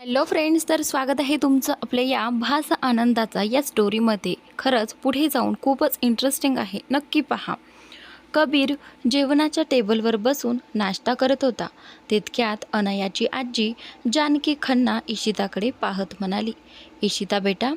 Hello friends तर स्वागत आहे तुमचं आपल्या या भास आनंदाचा या स्टोरीमध्ये खरंच पुढे जाऊन खूपच इंटरेस्टिंग आहे. नक्की पहा. कबीर जेवणाच्या टेबलवर बसून नाश्ता करत होता. तितक्यात अनयाची आजी जानकी खन्ना इशिताकडे पाहत म्हणाली इशिता बेटा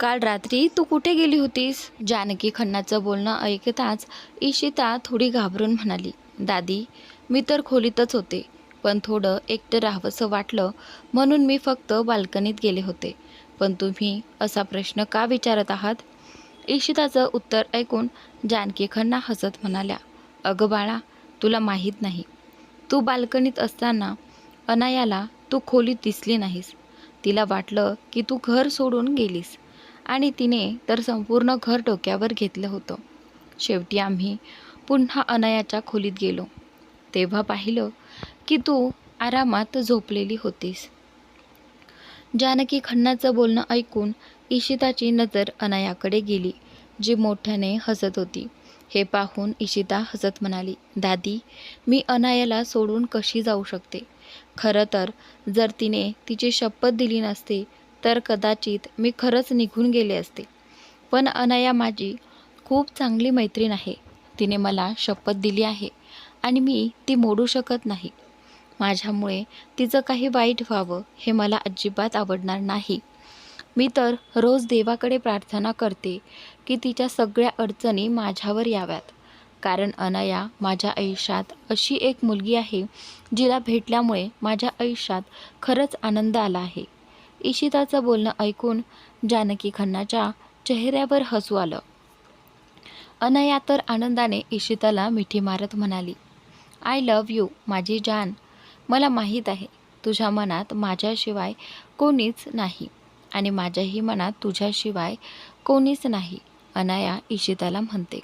काल रात्री तू कुठे गेली होतीस? जानकी खन्नाचं बोलणं ऐकताच इशिता थोडी घाबरून म्हणाली दादी मी तर खोलीतच होते. पण थोडं एकटं राहावंसं वाटलं म्हणून मी फक्त बाल्कनीत गेले होते. पण तुम्ही असा प्रश्न का विचारत आहात? इशिताचं उत्तर ऐकून जानकी खन्ना हसत म्हणाल्या अगं बाळा तुला माहीत नाही. तू बाल्कनीत असताना अनायाला तू खोलीत दिसली नाहीस. तिला वाटलं की तू घर सोडून गेलीस. आणि तिने तर संपूर्ण घर डोक्यावर घेतलं होतं. शेवटी आम्ही पुन्हा अनायाच्या खोलीत गेलो. तेव्हा पाहिलं की तू आरामात झोपलेली होतीस. जानकी खन्नाचं बोलणं ऐकून इशिताची नजर अनायाकडे गेली जी मोठ्याने हसत होती. हे पाहून इशिता हसत म्हणाली दादी मी अनायाला सोडून कशी जाऊ शकते? खरं तर जर तिने तिची शपथ दिली नसती तर कदाचित मी खरंच निघून गेले असते. पण अनाया माझी खूप चांगली मैत्रीण आहे. तिने मला शपथ दिली आहे आणि मी ती मोडू शकत नाही. माझ्यामुळे तिचं काही वाईट व्हावं हे मला अजिबात आवडणार नाही. मी तर रोज देवाकडे प्रार्थना करते की तिच्या सगळ्या अडचणी माझ्यावर याव्यात. कारण अनया माझ्या आयुष्यात अशी एक मुलगी आहे जिला भेटल्यामुळे माझ्या आयुष्यात खरंच आनंद आला आहे. इशिताचं बोलणं ऐकून जानकी खन्नाच्या चेहऱ्यावर हसू आलं. अनया तर आनंदाने इशिताला मिठी मारत म्हणाली आय लव्ह यू माझी जान. मला माहीत आहे तुझ्या मनात माझ्याशिवाय कोणीच नाही आणि माझ्याही मनात तुझ्याशिवाय कोणीच नाही अनाया इशिताला म्हणते.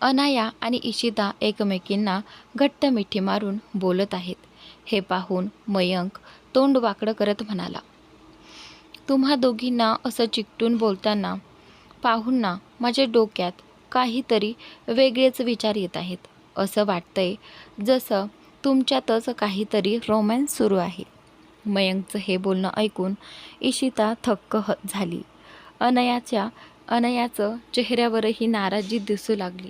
अनाया आणि इशिता एकमेकींना घट्ट मिठी मारून बोलत आहेत. हे पाहून मयंक तोंड वाकडं करत म्हणाला तुम्हा दोघींना असं चिकटून बोलताना पाहून ना माझ्या डोक्यात काहीतरी वेगळेच विचार येत आहेत. असं वाटतंय जसं तुमच्यातच काहीतरी रोमॅन्स सुरू आहे. मयंकचं हे बोलणं ऐकून इशिता थक्क ह झाली. अनयाच्या अनयाचं चेहऱ्यावरही नाराजी दिसू लागली.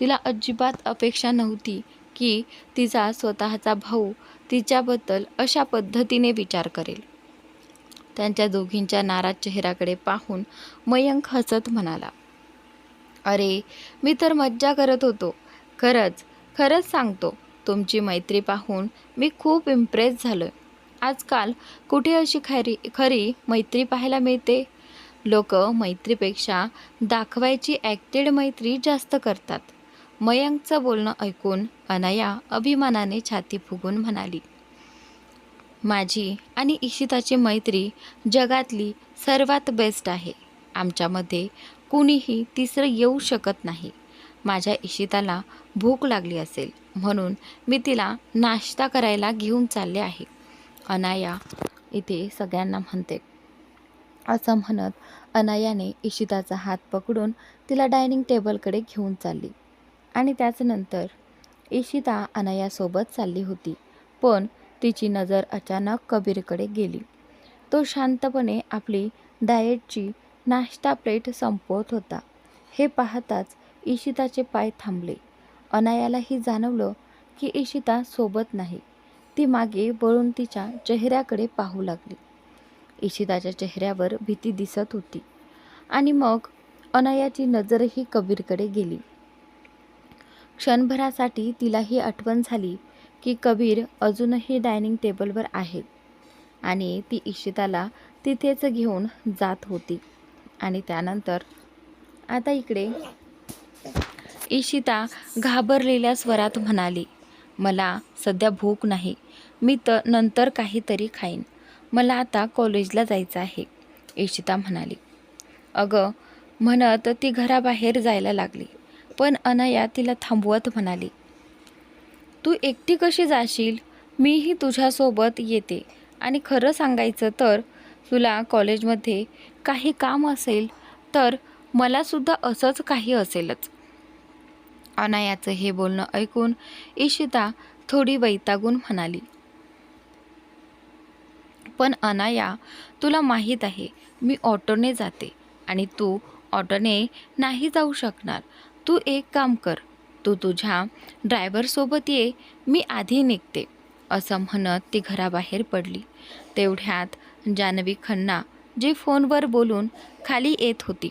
तिला अजिबात अपेक्षा नव्हती की तिचा स्वतःचा भाऊ तिच्याबद्दल अशा पद्धतीने विचार करेल. त्यांच्या दोघींच्या नाराज चेहऱ्याकडे पाहून मयंक हसत म्हणाला अरे मी तर मज्जा करत होतो. खरंच खरंच सांगतो. तुमची मैत्री पाहून मी खूप इम्प्रेस झालो आजकाल कुठे अशी खरी खरी मैत्री पाहायला मिळते? लोक मैत्रीपेक्षा दाखवायची ॲक्टेड मैत्री जास्त करतात. मयंकचं बोलणं ऐकून अनया अभिमानाने छाती फुगून म्हणाली माझी आणि इशिताची मैत्री जगातली सर्वात बेस्ट आहे. आमच्यामध्ये कुणीही तिसरं येऊ शकत नाही. माझ्या इशिताला भूक लागली असेल. म्हणून मी तिला नाश्ता करायला घेऊन चालले आहे. अनाया इथे सगळ्यांना म्हणते. असं म्हणत अनायाने इशिताचा हात पकडून तिला डायनिंग टेबलकडे घेऊन चालली. आणि त्याचनंतर इशिता अनायासोबत चालली होती. पण तिची नजर अचानक कबीरकडे गेली. तो शांतपणे आपली डाएटची नाश्ता प्लेट संपवत होता. हे पाहताच इशिताचे पाय थांबले. अनायालाही जाणवलं की इशिता सोबत नाही. ती मागे वळून तिच्या चेहऱ्याकडे पाहू लागली. इशिताच्या चेहऱ्यावर भीती दिसत होती. आणि मग अनायाची नजरही कबीरकडे गेली. क्षणभरासाठी तिलाही आठवण झाली की कबीर अजूनही डायनिंग टेबलवर आहे. आणि ती इशिताला तिथेच घेऊन जात होती. आणि त्यानंतर आता इकडे. इशिता घाबरलेल्या स्वरात म्हणाली मला सध्या भूक नाही. मी तर नंतर काहीतरी खाईन. मला आता कॉलेजला जायचं आहे. इशिता म्हणाली. अगं म्हणत ती घराबाहेर जायला लागली पण अनया तिला थांबवत म्हणाली तू एकटी कशी जाशील? मीही तुझ्यासोबत येते. आणि खरं सांगायचं तर तुला कॉलेजमध्ये काही काम असेल तर मलासुद्धा असंच काही असेलच. अनायाचं हे बोलणं ऐकून इशिता थोडी वैतागून म्हणाली पण अनाया तुला माहीत आहे मी ऑटोने जाते आणि तू ऑटोने नाही जाऊ शकणार. तू एक काम कर तू तुझ्या ड्रायव्हरसोबत ये मी आधी निघते असं म्हणत ती घराबाहेर पडली. तेवढ्यात जानवी खन्ना जी फोनवर बोलून खाली येत होती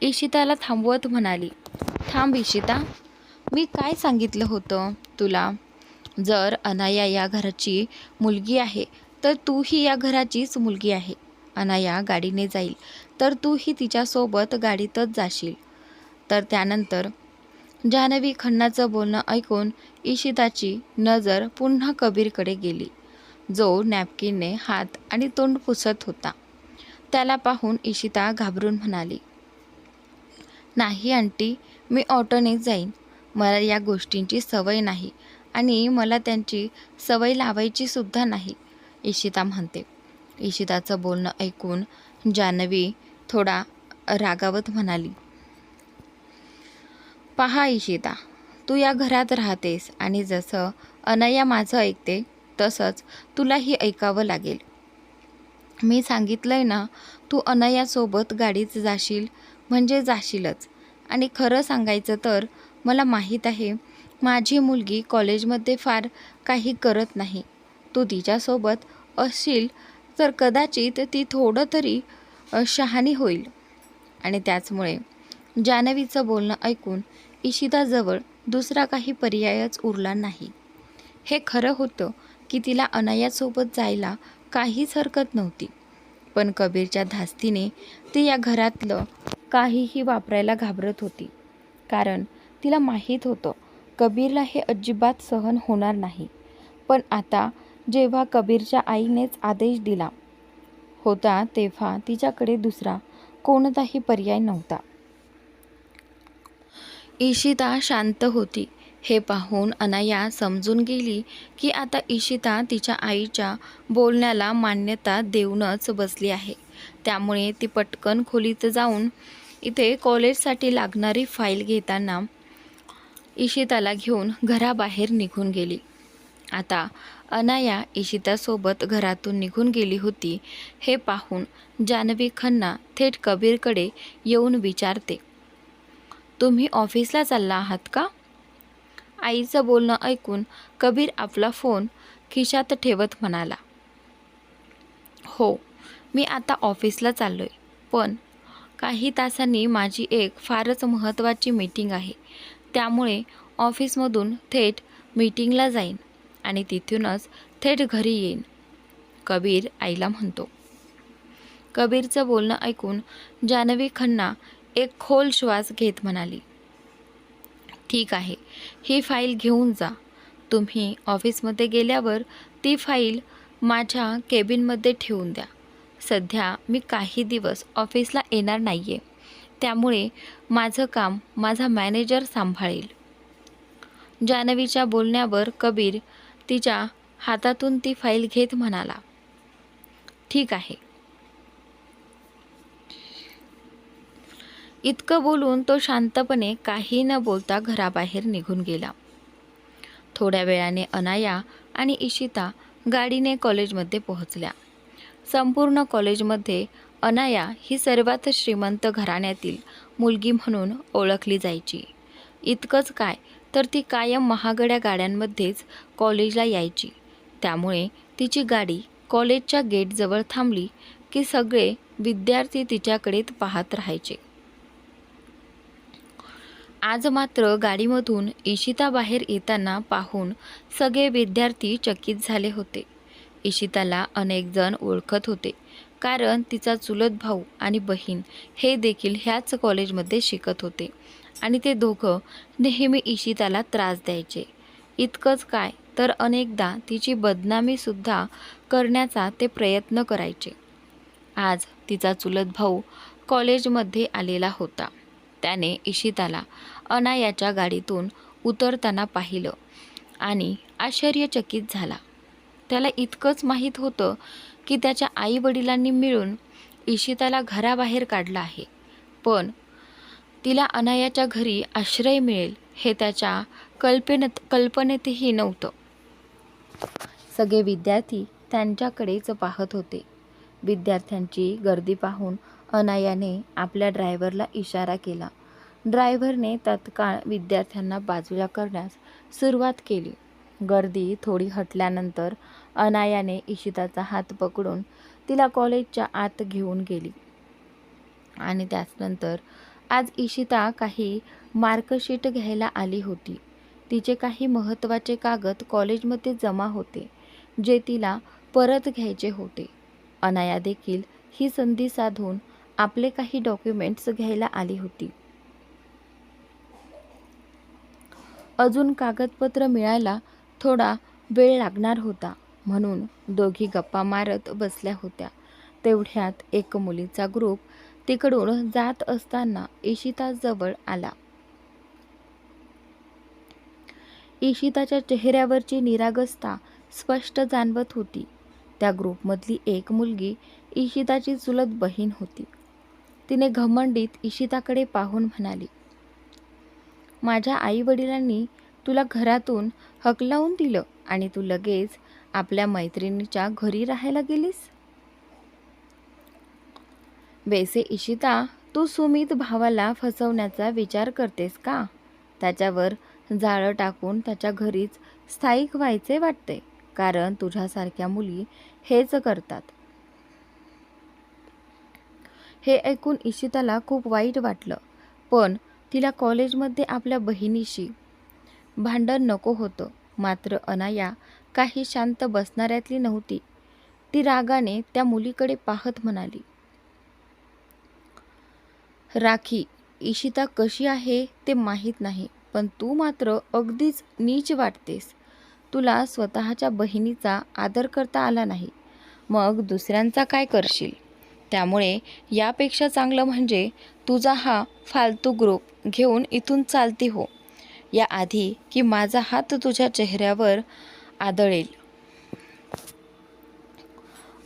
इशिताला थांबवत म्हणाली थांब इशिता मी काय सांगितलं होतं तुला? जर अनाया या घराची मुलगी आहे तर तूही या घराचीच मुलगी आहे. अनाया गाडीने जाईल तर तूही तिच्यासोबत गाडीतच जाशील. तर त्यानंतर जान्हवी खन्नाचं बोलणं ऐकून इशिताची नजर पुन्हा कबीरकडे गेली. जो नॅपकिनने हात आणि तोंड पुसत होता. त्याला पाहून इशिता घाबरून म्हणाली नाही आंटी मी ऑटोनेच जाईन. मला या गोष्टींची सवय नाही आणि मला त्यांची सवय लावायचीसुद्धा नाही इशिता म्हणते. इशिताचं बोलणं ऐकून जान्हवी थोडा रागावत म्हणाली पहा इशिता तू या घरात राहतेस आणि जसं अनया माझं ऐकते तसंच तुलाही ऐकावं लागेल. मी सांगितलंय ना तू अनयासोबत गाडीत जाशील म्हणजे जाशीलच. आणि खरं सांगायचं तर मला माहीत आहे माझी मुलगी कॉलेजमध्ये फार काही करत नाही. तू तिच्यासोबत असशील तर कदाचित ती थोडं तरी शहाणी होईल. आणि त्याचमुळे जान्हवीचं बोलणं ऐकून इशिताजवळ दुसरा काही पर्यायच उरला नाही. हे खरं होतं की तिला अनायासोबत जायला काहीच हरकत नव्हती. पण कबीरच्या धास्तीने ती या घरातलं काहीही वापरायला घाबरत होती. कारण तिला माहीत होतं कबीरला हे अजिबात सहन होणार नाही. पण आता जेव्हा कबीरच्या आईनेच आदेश दिला होता तेव्हा तिच्याकडे दुसरा कोणताही पर्याय नव्हता. इशिता शांत होती. हे पाहून अनाया समजून गेली की आता इशिता तिच्या आईच्या बोलण्याला मान्यता देऊनच बसली आहे. त्यामुळे ती पटकन खोलीत जाऊन इथे कॉलेजसाठी लागणारी फाईल घेताना इशिताला घेऊन घराबाहेर निघून गेली. आता अनाया इशितासोबत घरातून निघून गेली होती हे पाहून जानवी खन्ना थेट कबीरकडे येऊन विचारते तुम्ही ऑफिसला चालला आहात का? आईचं बोलणं ऐकून कबीर आपला फोन खिशात ठेवत म्हणाला हो मी आता ऑफिसला चाललो आहे पण काही तासांनी माझी एक फारच महत्त्वाची मीटिंग आहे. त्यामुळे ऑफिसमधून थेट मीटिंगला जाईन आणि तिथूनच थेट घरी येईन कबीर आईला म्हणतो. कबीरचं बोलणं ऐकून जानवी खन्ना एक खोल श्वास घेत म्हणाली ठीक आहे ही फाईल घेऊन जा. तुम्ही ऑफिसमध्ये गेल्यावर ती फाईल माझ्या केबिनमध्ये ठेवून द्या. सध्या मी काही दिवस ऑफिसला येणार नाही आहे त्यामुळे माझं काम माझा मॅनेजर सांभाळेल. जानवीच्या बोलण्यावर कबीर तिच्या हातातून ती फाईल घेत म्हणाला ठीक आहे. इतकं बोलून तो शांतपणे काही न बोलता घराबाहेर निघून गेला. थोड्या वेळाने अनाया आणि इशिता गाडीने कॉलेजमध्ये पोहोचल्या. संपूर्ण कॉलेजमध्ये अनाया ही सर्वात श्रीमंत घराण्यातील मुलगी म्हणून ओळखली जायची. इतकंच काय तर ती कायम महागड्या गाड्यांमध्येच कॉलेजला यायची. त्यामुळे तिची गाडी कॉलेजच्या गेटजवळ थांबली की सगळे विद्यार्थी तिच्याकडे पाहत राहायचे. आज मात्र गाडीमधून इशिता बाहेर येताना पाहून सगळे विद्यार्थी चकित झाले होते. इशिताला अनेक जण ओळखत होते. कारण तिचा चुलत भाऊ आणि बहीण हे देखील ह्याच कॉलेजमध्ये शिकत होते. आणि ते दोघं नेहमी इशिताला त्रास द्यायचे. इतकंच काय तर अनेकदा तिची बदनामीसुद्धा करण्याचा ते प्रयत्न करायचे. आज तिचा चुलत भाऊ कॉलेजमध्ये आलेला होता. त्याने इशिताला अनायाच्या गाडीतून उतरताना पाहिलं आणि आश्चर्यचकित झाला. त्याला इतकंच माहीत होतं की त्याच्या आईवडिलांनी मिळून इशिताला घराबाहेर काढलं आहे. पण तिला अनायाच्या घरी आश्रय मिळेल हे त्याच्या कल्पनेत कल्पनेतही नव्हतं. सगळे विद्यार्थी त्यांच्याकडेच पाहत होते. विद्यार्थ्यांची गर्दी पाहून अनायाने आपल्या ड्रायव्हरला इशारा केला. ड्रायव्हरने तत्काळ विद्यार्थ्यांना बाजूला करण्यास सुरुवात केली. गर्दी थोडी हटल्यानंतर अनायाने इशिताचा हात पकडून तिला कॉलेजच्या आत घेऊन गेली. आणि त्याचनंतर आज इशिता काही मार्कशीट घ्यायला आली होती. तिचे काही महत्त्वाचे कागद कॉलेजमध्ये जमा होते जे तिला परत घ्यायचे होते. अनाया देखील ही संधी साधून आपले काही डॉक्युमेंट्स घ्यायला आली होती. अजून कागदपत्र मिळायला थोडा वेळ लागणार होता. म्हणून दोघी गप्पा मारत बसल्या होत्या. तेवढ्यात एक मुलीचा ग्रुप तिकडून जात असताना इशिताजवळ आला. इशिताच्या चेहऱ्यावरची निरागसता स्पष्ट जाणवत होती. त्या ग्रुपमधली एक मुलगी इशिताची चुलत बहीण होती. तिने घमंडीत इशिताकडे पाहून म्हणाली माझ्या आई वडिलांनी तुला घरातून हकलावून दिलं आणि तू लगेच आपल्या मैत्रिणीच्या घरी राहायला गेलीस? वैसे इशिता तू सुमित भावाला फसवण्याचा विचार करतेस का? त्याच्यावर जाळं टाकून त्याच्या घरीच स्थायिक व्हायचे वाटते कारण तुझ्यासारख्या मुली हेच करतात. हे ऐकून इशिताला खूप वाईट वाटलं पण तिला कॉलेजमध्ये आपल्या बहिणीशी भांडण नको होतं मात्र अनाया काही शांत बसणाऱ्यातली नव्हती. ती रागाने त्या मुलीकडे पाहत म्हणाली राखी इशिता कशी आहे ते माहीत नाही पण तू मात्र अगदीच नीच वाटतेस. तुला स्वतःच्या बहिणीचा आदर करता आला नाही. मग दुसऱ्यांचा काय करशील? त्यामुळे यापेक्षा चांगलं म्हणजे तुझा हा फालतू ग्रुप घेऊन इथून चालती हो. याआधी की माझा हात तुझ्या चेहऱ्यावर आदळेल.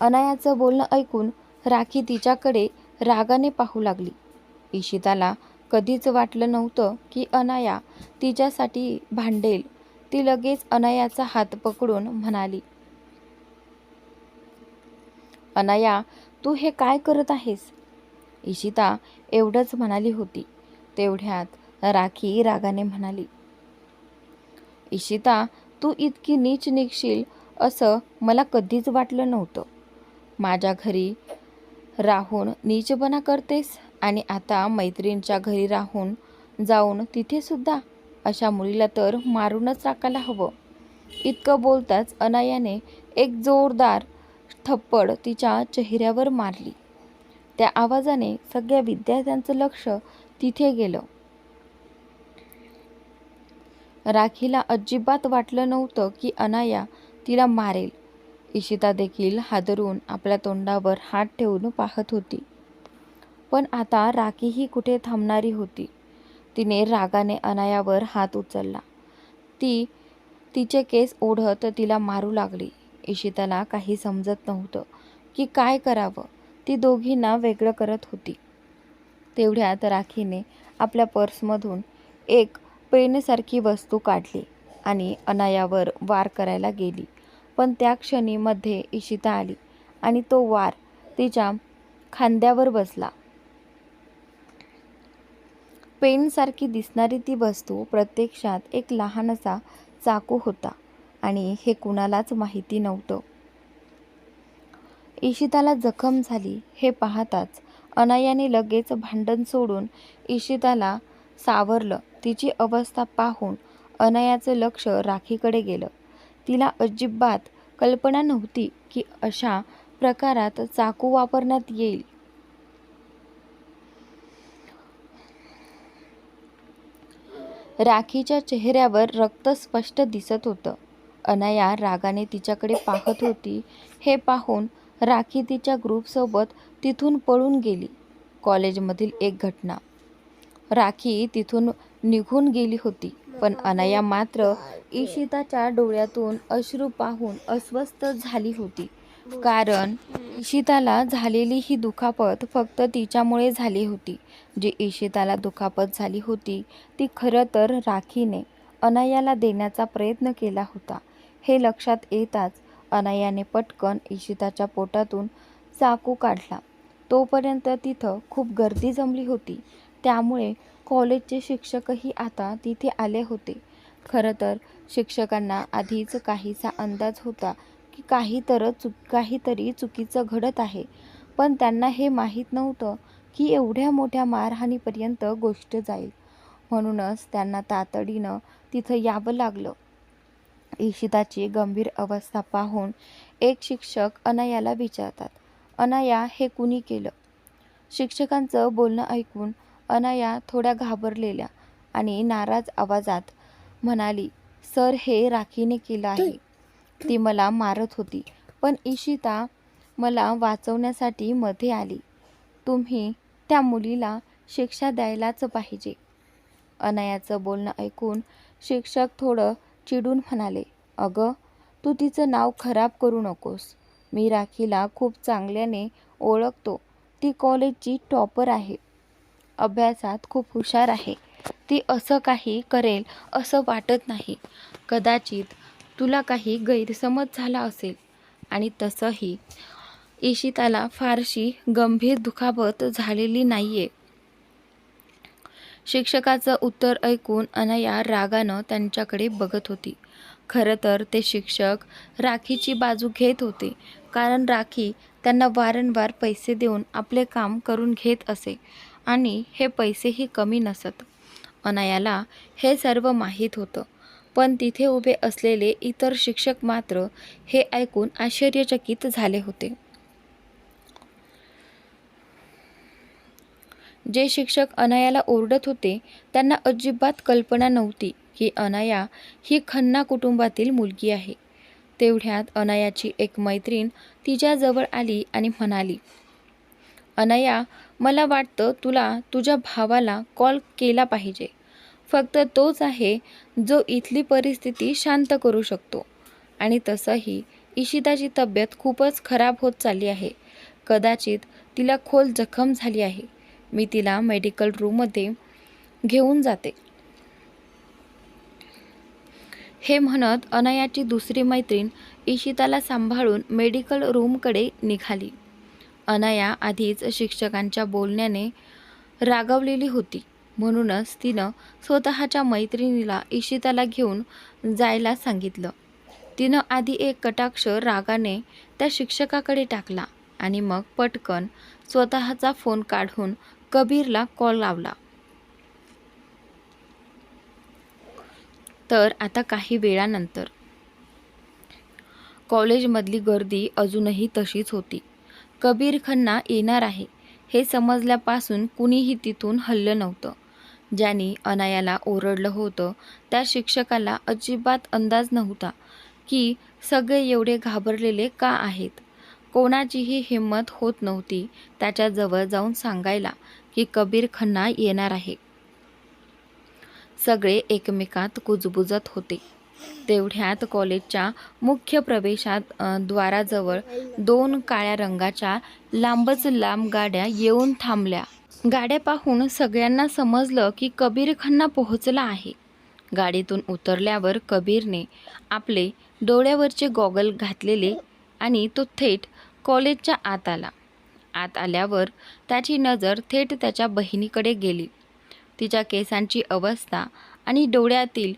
अनायाचं बोलणं ऐकून राखी तिच्याकडे रागाने पाहू लागली. इशिताला कधीच वाटलं नव्हतं की अनाया तिच्यासाठी भांडेल. ती लगेच अनायाचा हात पकडून म्हणाली अनाया तू हे काय करत आहेस? इशिता एवढंच म्हणाली होती. तेवढ्यात राखी रागाने म्हणाली इशिता तू इतकी नीच निघशील असं मला कधीच वाटलं नव्हतं. माझ्या घरी राहून नीचपणा करतेस आणि आता मैत्रिणीच्या घरी राहून जाऊन तिथेसुद्धा अशा मुलीला तर मारूनच टाकायला हवं. इतकं बोलताच अनायाने एक जोरदार थप्पड तिच्या चेहऱ्यावर मारली. त्या आवाजाने सगळ्या विद्यार्थ्यांचं लक्ष तिथे गेलं. राखीला अजिबात वाटलं नव्हतं की अनाया तिला मारेल. इशिता देखील हादरून आपल्या तोंडावर हात ठेवून पाहत होती. पण आता राखीही कुठे थांबणारी होती. तिने रागाने अनायावर हात उचलला. ती तिचे केस ओढत तिला मारू लागली. इशिताला काही समजत नव्हतं की काय करावं. ती दोघींना वेगळं करत होती. तेवढ्यात राखीने आपल्या पर्समधून एक पेनसारखी वस्तू काढली आणि अनायावर वार करायला गेली. पण त्या क्षणी मध्ये इशिता आली आणि तो वार तिच्या खांद्यावर बसला. पेनसारखी दिसणारी ती वस्तू प्रत्यक्षात एक लहानसा चाकू होता आणि हे कुणालाच माहिती नव्हतं. इशिताला जखम झाली हे पाहताच अनायाने लगेच भांडण सोडून इशिताला सावरलं. तिची अवस्था पाहून अनयाचं लक्ष राखीकडे गेलं. तिला अजिबात कल्पना नव्हती की अशा प्रकारात चाकू वापरण्यात येईल. राखीच्या चेहऱ्यावर रक्त स्पष्ट दिसत होतं. अनाया रागाने तिच्याकडे पाहत होती. हे पाहून राखी तिच्या ग्रुपसोबत तिथून पळून गेली. कॉलेजमधील एक घटना. राखी तिथून निघून गेली होती. पण अनाया मात्र इशिताच्या डोळ्यातून अश्रू पाहून अस्वस्थ झाली होती. कारण इशिताला झालेली ही दुखापत फक्त तिच्यामुळे झाली होती. जी इशिताला दुखापत झाली होती ती खरं तर राखीने अनायाला देण्याचा प्रयत्न केला होता. हे लक्षात येताच अनायाने पटकन इशिताच्या पोटातून चाकू काढला. तोपर्यंत तिथं खूप गर्दी जमली होती. त्यामुळे कॉलेजचे शिक्षकही आता तिथे आले होते. खरं तर शिक्षकांना आधीच काहीसा अंदाज होता की काही तर चुक काहीतरी चुकीचं घडत आहे. पण त्यांना हे माहीत नव्हतं की एवढ्या मोठ्या मारहाणीपर्यंत गोष्ट जाईल. म्हणूनच त्यांना तातडीनं तिथं यावं लागलं. इशिताची गंभीर अवस्था पाहून एक शिक्षक अनायाला विचारतात अनाया हे कुणी केलं? शिक्षकांचं बोलणं ऐकून अनाया थोड्या घाबरलेल्या आणि नाराज आवाजात म्हणाली सर हे राखीने केलं आहे. ती मला मारत होती पण इशिता मला वाचवण्यासाठी मध्ये आली. तुम्ही त्या मुलीला शिक्षा द्यायलाच पाहिजे. अनायाचं बोलणं ऐकून शिक्षक थोडं चिडून म्हणाले अगं तू तिचं नाव खराब करू नकोस. मी राखीला खूप चांगल्याने ओळखतो. ती कॉलेजची टॉपर आहे. अभ्यासात खूप हुशार आहे. ती असं काही करेल असं वाटत नाही. कदाचित तुला काही गैरसमज झाला असेल. आणि तसंही इशिताला फारशी गंभीर दुखापत झालेली नाहीये. शिक्षकाचं उत्तर ऐकून अनया रागानं त्यांच्याकडे बघत होती. खरं तर ते शिक्षक राखीची बाजू घेत होते कारण राखी त्यांना वारंवार पैसे देऊन आपले काम करून घेत असे. आणि हे पैसेही कमी नसत. अनायाला हे सर्व माहीत होतं. पण तिथे उभे असलेले इतर शिक्षक मात्र हे ऐकून आश्चर्यचकित झाले होते. जे शिक्षक अनायाला ओरडत होते त्यांना अजिबात कल्पना नव्हती की अनाया ही खन्ना कुटुंबातील मुलगी आहे. तेवढ्यात अनायाची एक मैत्रीण तिच्याजवळ आली आणि म्हणाली अनया मला वाटतं तुला तुझ्या भावाला कॉल केला पाहिजे. फक्त तोच आहे जो इथली परिस्थिती शांत करू शकतो. आणि तसंही इशिताची तब्येत खूपच खराब होत चालली आहे. कदाचित तिला खोल जखम झाली आहे. मी तिला मेडिकल रूममध्ये घेऊन जाते. हे म्हणत अनयाची दुसरी मैत्रीण इशिताला सांभाळून मेडिकल रूमकडे निघाली. अनया आधीच शिक्षकांच्या बोलण्याने रागावलेली होती. म्हणूनच तिनं स्वतःच्या मैत्रिणीला इशिताला घेऊन जायला सांगितलं. तिनं आधी एक कटाक्ष रागाने त्या शिक्षकाकडे टाकला आणि मग पटकन स्वतःचा फोन काढून कबीरला कॉल लावला. तर आता काही वेळानंतर. कॉलेजमधली गर्दी अजूनही तशीच होती. कबीर खन्ना येणार आहे. हे समजल्यापासून कुणीही तिथून हल्लं नव्हतं. ज्यांनी अनायाला ओरडलं होतं त्या शिक्षकाला अजिबात अंदाज नव्हता की सगळे एवढे घाबरलेले का आहेत. कोणाचीही हिंमत होत नव्हती त्याच्याजवळ जाऊन सांगायला की कबीर खन्ना येणार आहे. सगळे एकमेकात कुजबुजत होते. तेवढ्यात कॉलेजच्या मुख्य प्रवेशात द्वाराजवळ दोन काळ्या रंगाच्या लांबच लांब गाड्या येऊन थांबल्या. गाड्या पाहून सगळ्यांना समजलं की कबीर खन्ना पोहोचला आहे. गाडीतून उतरल्यावर कबीरने आपले डोळ्यावरचे गॉगल घातलेले आणि तो थेट कॉलेजच्या आत आला. आत आल्यावर त्याची नजर थेट त्याच्या बहिणीकडे गेली. तिच्या केसांची अवस्था आणि डोळ्यातील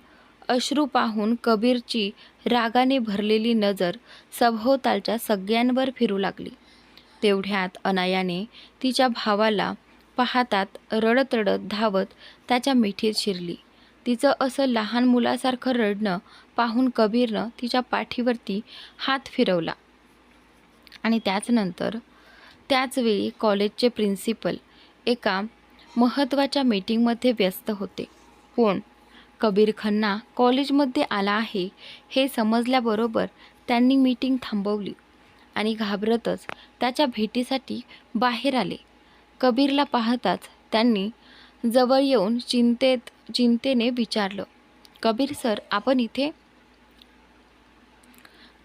अश्रू पाहून कबीरची रागाने भरलेली नजर सभोवतालच्या सगळ्यांवर फिरू लागली. तेवढ्यात अनायाने तिच्या भावाला पाहतात रडत रडत धावत त्याच्या मिठीत शिरली. तिचं असं लहान मुलासारखं रडणं पाहून कबीरनं तिच्या पाठीवरती हात फिरवला. आणि त्याचनंतर त्याचवेळी कॉलेजचे प्रिन्सिपल एका महत्त्वाच्या मीटिंगमध्ये व्यस्त होते. कोण? कबीर खन्ना कॉलेजमध्ये आला आहे हे समजल्याबरोबर त्यांनी मीटिंग थांबवली आणि घाबरतच त्याच्या भेटीसाठी बाहेर आले. कबीरला पाहताच त्यांनी जवळ येऊन चिंतेत चिंतेने विचारलं कबीर सर आपण इथे?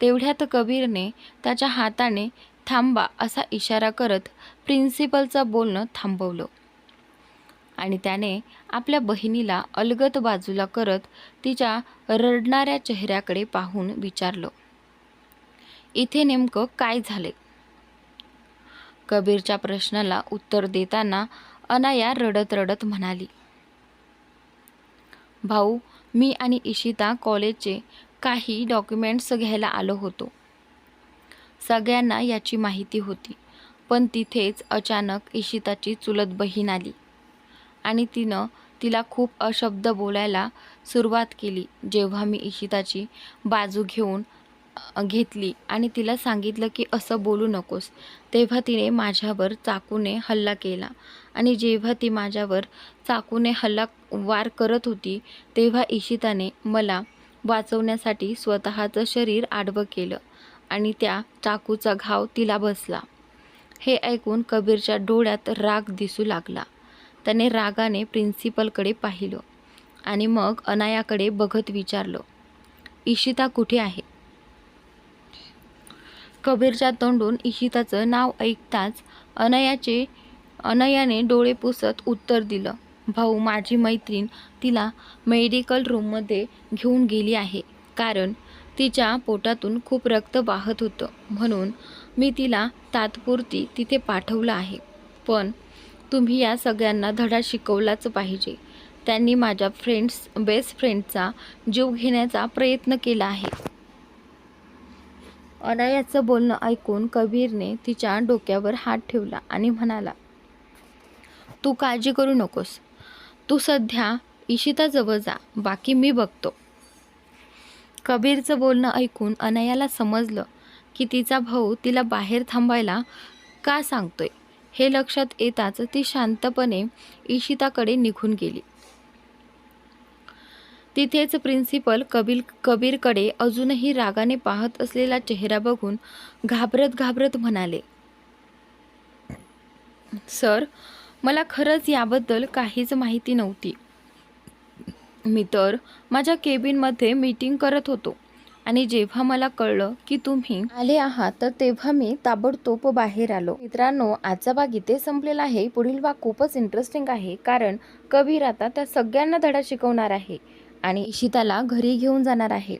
तेवढ्यात कबीरने त्याच्या हाताने थांबा असा इशारा करत प्रिन्सिपलचं बोलणं थांबवलं. आणि त्याने आपल्या बहिणीला अलगत बाजूला करत तिच्या रडणाऱ्या चेहऱ्याकडे पाहून विचारलं इथे नेमकं काय झाले कबीरच्या प्रश्नाला उत्तर देताना अनाया रडत रडत म्हणाली भाऊ मी आणि इशिता कॉलेजचे काही डॉक्युमेंट्स घ्यायला आलो होतो. सगळ्यांना याची माहिती होती पण तिथेच अचानक इशिताची चुलत बहीण आली. आणि तिनं तिला खूप अशब्द बोलायला सुरुवात केली. जेव्हा मी इशिताची बाजू घेऊन घेतली आणि तिला सांगितलं की असं बोलू नकोस तेव्हा तिने माझ्यावर चाकूने हल्ला केला. आणि जेव्हा ती माझ्यावर चाकूने हल्ला वार करत होती तेव्हा इशिताने मला वाचवण्यासाठी स्वतःचं शरीर आडवं केलं आणि त्या चाकूचा घाव तिला बसला. हे ऐकून कबीरच्या डोळ्यात राग दिसू लागला. त्याने रागाने प्रिन्सिपलकडे पाहिलं आणि मग अनायाकडे बघत विचारलं इशिता कुठे आहे? कबीरच्या तोंडून इशिताचं नाव ऐकताच अनयाचे अनयाने डोळे पुसत उत्तर दिलं भाऊ माझी मैत्रीण तिला मेडिकल रूममध्ये घेऊन गेली आहे कारण तिच्या पोटातून खूप रक्त वाहत होतं म्हणून मी तिला तात्पुरती तिथे पाठवलं आहे. पण तुम्ही या सगळ्यांना धडा शिकवलाच पाहिजे. त्यांनी माझ्या फ्रेंड्स बेस्ट फ्रेंडचा जीव घेण्याचा प्रयत्न केला आहे. अनायाचं बोलणं ऐकून कबीरने तिच्या डोक्यावर हात ठेवला आणि म्हणाला तू काळजी करू नकोस. तू सध्या इशिताजवळ जा. बाकी मी बघतो. कबीरचं बोलणं ऐकून अनयाला समजलं की तिचा भाऊ तिला बाहेर थांबायला का सांगतोय. हे लक्षात येताच ती शांतपणे इशिताकडे निघून गेली. तिथेच प्रिन्सिपल कबीर कबीरकडे अजूनही रागाने पाहत असलेला चेहरा बघून घाबरत घाबरत म्हणाले सर मला खरंच याबद्दल काहीच माहिती नव्हती. मी तर माझ्या केबिनमध्ये मीटिंग करत होतो. आणि जेव्हा मला कळलं की तुम्ही आले आहात तर तेव्हा मी ताबडतोब बाहेर आलो. मित्रांनो आजचा भाग इथे संपलेला आहे. पुढील भाग खूपच इंटरेस्टिंग आहे कारण कबीर आता त्या सगळ्यांना धडा शिकवणार आहे आणि इशिताला घरी घेऊन जाणार आहे.